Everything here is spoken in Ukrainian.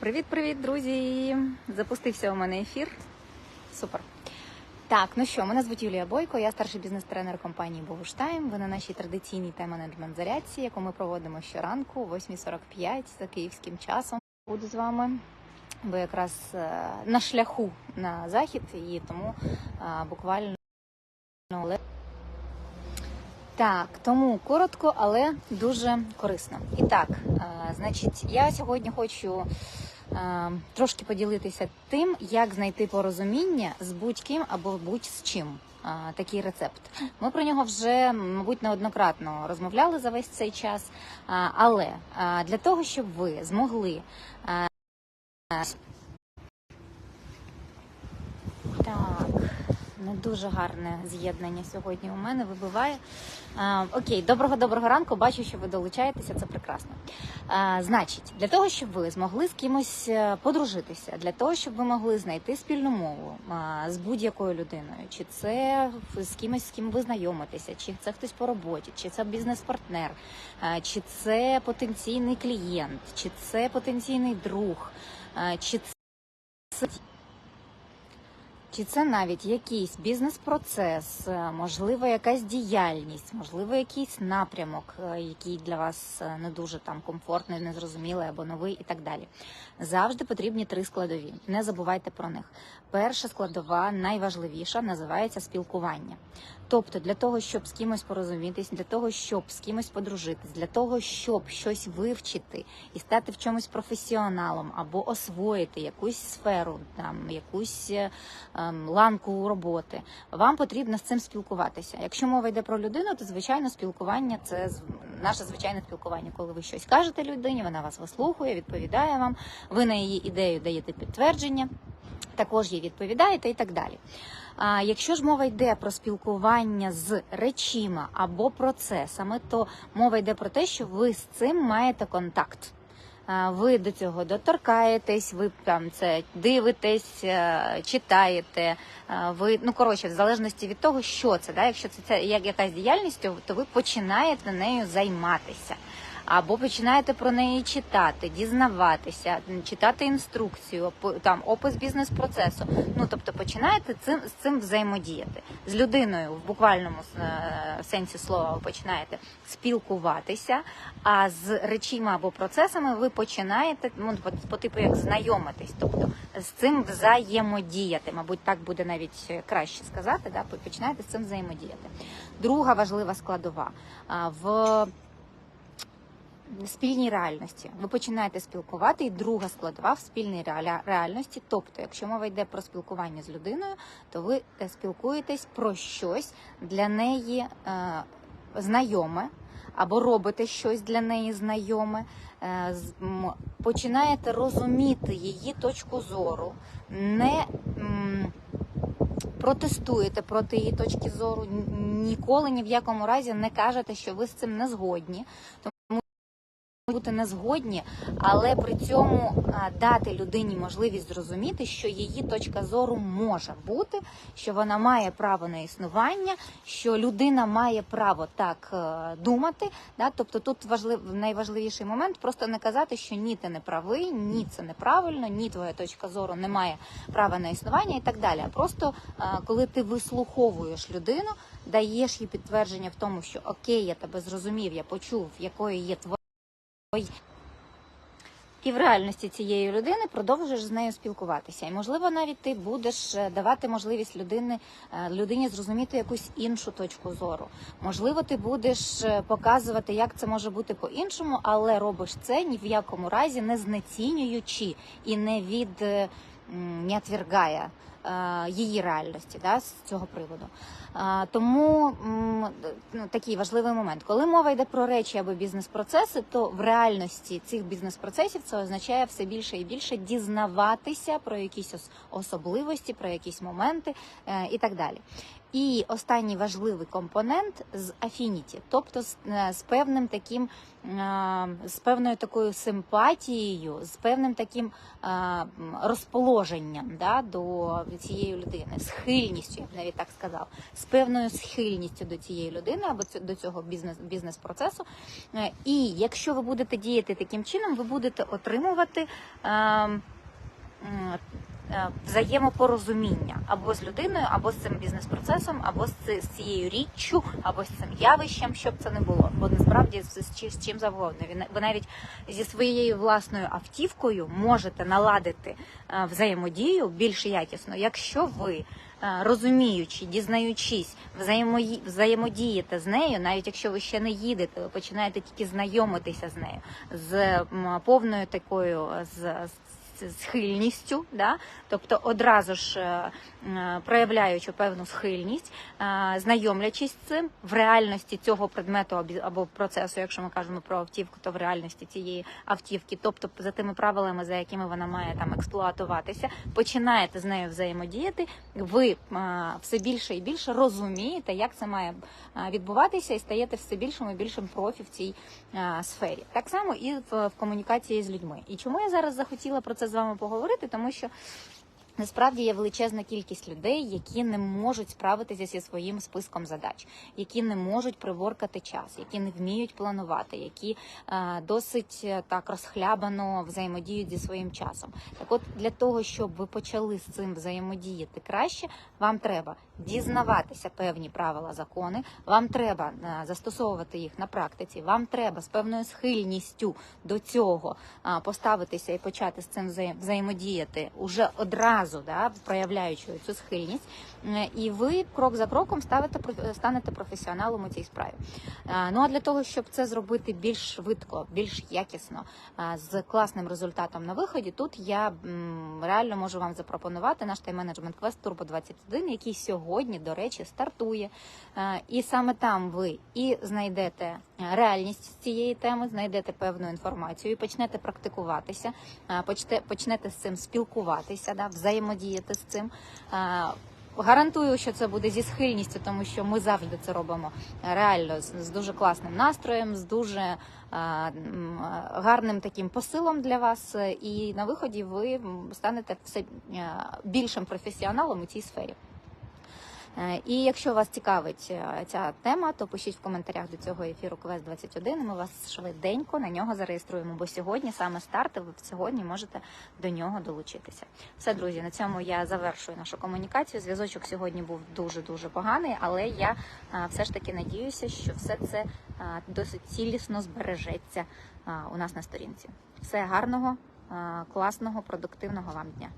Привіт-привіт, друзі! Запустився у мене ефір. Супер. Так, ну що, мене звуть Юлія Бойко, я старший бізнес-тренер компанії Богуштайм. Ви на нашій традиційній тайм-менеджмент зарядці, яку ми проводимо щоранку о 8.45 за київським часом. Буду з вами. Бо якраз е, на шляху на захід, і тому е, буквально так, тому коротко, але дуже корисно. І так, е, значить, я сьогодні хочу е, трошки поділитися тим, як знайти порозуміння з будь-ким або будь-з чим. Е, Такий рецепт. Ми про нього вже, мабуть, неоднократно розмовляли за весь цей час. Але для того, щоб ви змогли е, так, не дуже гарне з'єднання сьогодні у мене вибиває. А, окей, доброго доброго ранку. Бачу, що ви долучаєтеся. Це прекрасно. А, значить, для того, щоб ви змогли з кимось е, подружитися, для того, щоб ви могли знайти спільну мову а, з будь-якою людиною, чи це з кимось, з ким ви знайомитеся, чи це хтось по роботі, чи це бізнес-партнер, чи це потенційний клієнт, чи це потенційний друг, чи це чи це навіть якийсь бізнес-процес, е, можливо, якась діяльність, можливо, якийсь напрямок, е, який для вас е, не дуже там комфортний, незрозумілий або новий, і так далі. Завжди потрібні три складові. Не забувайте про них. Перша складова, найважливіша, називається спілкування. Тобто, для того, щоб з кимось порозумітись, для того, щоб з кимось подружитись, для того, щоб щось вивчити і стати в чомусь професіоналом або освоїти якусь сферу, там якусь е, ем, ланку роботи, вам потрібно з цим спілкуватися. Якщо мова йде про людину, то звичайно спілкування це наше звичайне спілкування. Коли ви щось кажете людині, вона вас вислухує, відповідає вам. Ви на її ідею даєте підтвердження, також їй відповідаєте і так далі. А якщо ж мова йде про спілкування з речима або процесами, то мова йде про те, що ви з цим маєте контакт. Ви до цього доторкаєтесь, ви там це дивитесь, е, читаєте. Ви ну коротше, в залежності від того, що це, да, якщо це, це як якась діяльність, то ви починаєте нею займатися. Або починаєте про неї читати, дізнаватися, читати інструкцію, там опис бізнес-процесу. Ну тобто починаєте цим з цим взаємодіяти з людиною в буквальному е, сенсі слова. Ви починаєте спілкуватися, а з речима або процесами ви починаєте ну по, типу як знайомитись, тобто з цим взаємодіяти. Мабуть, так буде навіть краще сказати. Да, починаєте з цим взаємодіяти. Друга важлива складова в спільній реальності. Ви починаєте спілкувати, і друга складова в спільній реальності. Тобто, якщо мова йде про спілкування з людиною, то ви е, спілкуєтесь про щось для неї е, знайоме. Або робите щось для неї знайоме, е, починаєте розуміти її точку зору, не протестуєте проти її точки зору, ніколи ні в якому разі не кажете, що ви з цим не згодні бути не згодні, але при цьому дати людині можливість зрозуміти, що її точка зору може бути, що вона має право на існування, що людина має право так е, думати. Да? Тобто тут важлив найважливіший момент просто не казати, що ні, ти не правий, ні, це неправильно, ні, твоя точка зору не має права на існування і так далі. А просто е, коли ти вислуховуєш людину, даєш їй підтвердження в тому, що окей, я тебе зрозумів, я почув, якою є твоя і в реальності цієї людини продовжуєш з нею спілкуватися. І можливо, навіть ти будеш е, давати можливість людини е, людині зрозуміти якусь іншу точку зору. Можливо, ти будеш е, показувати, як це може бути по-іншому, але робиш це ні в якому разі не знецінюючи і не від не отвергая е, її реальності да, з цього приводу. Тому ну, такий важливий момент. Коли мова йде про речі або бізнес-процеси, то в реальності цих бізнес-процесів це означає все більше і більше дізнаватися про якісь особливості, про якісь моменти е, і так далі. І останній важливий компонент з афініті, тобто з, е, з певним таким, е, з певною такою симпатією, з певним таким е, розположенням да, до цієї людини, схильністю, я б навіть так сказав, з певною схильністю до цієї людини або до цього бізнес бізнес-процесу. Е, І якщо ви будете діяти таким чином, ви будете отримувати. Е, Взаємопорозуміння або з людиною, або з цим бізнес-процесом, або з цією річчю, або з цим явищем, щоб це не було. Бо насправді з, з, чи- з чим завгодно. Ви, навіть зі своєю власною автівкою можете наладити е, взаємодію більш якісно, якщо ви. е, Розуміючи, дізнаючись, взаємодієте з нею, навіть якщо ви ще не їдете, ви починаєте тільки знайомитися з нею з повною такою з, з схильністю, да? тобто одразу ж е, проявляючи певну схильність, е, знайомлячись з цим в реальності цього предмету або процесу, якщо ми кажемо про автівку, то в реальності цієї автівки, тобто за тими правилами, за якими вона має там експлуатуватися, починаєте з нею взаємодіяти, ви е, все більше і більше розумієте, як це має відбуватися, і стаєте все більшим і більшим профі в цій сфері. Так само і в комунікації з людьми. І чому я зараз захотіла про це з вами поговорити? Тому що Насправді є величезна кількість людей, які не можуть справитися зі своїм списком задач, які не можуть приборкати час, які не вміють планувати, які е, досить е, так розхлябано взаємодіють зі своїм часом. Так, от для того, щоб ви почали з цим взаємодіяти краще, вам треба дізнаватися певні правила, закони. Вам треба е, застосовувати їх на практиці. Вам треба з певною схильністю до цього а, поставитися і почати з цим взаємодіяти уже одразу, да, проявляючи цю схильність, і ви крок за кроком ставите станете професіоналом у цій справі. Ну а для того, щоб це зробити більш швидко, більш якісно, з класним результатом на виході, тут я реально можу вам запропонувати наш тайм-менеджмент квест Turbo 21, який сьогодні, до речі, стартує. Е, І саме там ви і знайдете реальність цієї теми, знайдете певну інформацію, і почнете практикуватися, е, почнете з цим спілкуватися, да, взаємодіяти з цим. Е, Гарантую, що це буде зі схильністю, тому що ми завжди це робимо реально з, дуже класним настроєм, з дуже е, гарним таким посилом для вас. І на виході ви станете все е, більшим професіоналом у цій сфері. Е, І якщо вас цікавить е, ця тема, то пишіть в коментарях до цього ефіру Квест 21 і Ми вас швиденько на нього зареєструємо. Бо сьогодні саме старт, ви сьогодні можете до нього долучитися. Все, друзі, на цьому я завершую нашу комунікацію. Зв'язочок сьогодні був дуже дуже поганий, але я е, все ж таки надіюся, що все це досить цілісно збережеться у нас на сторінці. Все гарного, класного, продуктивного вам дня.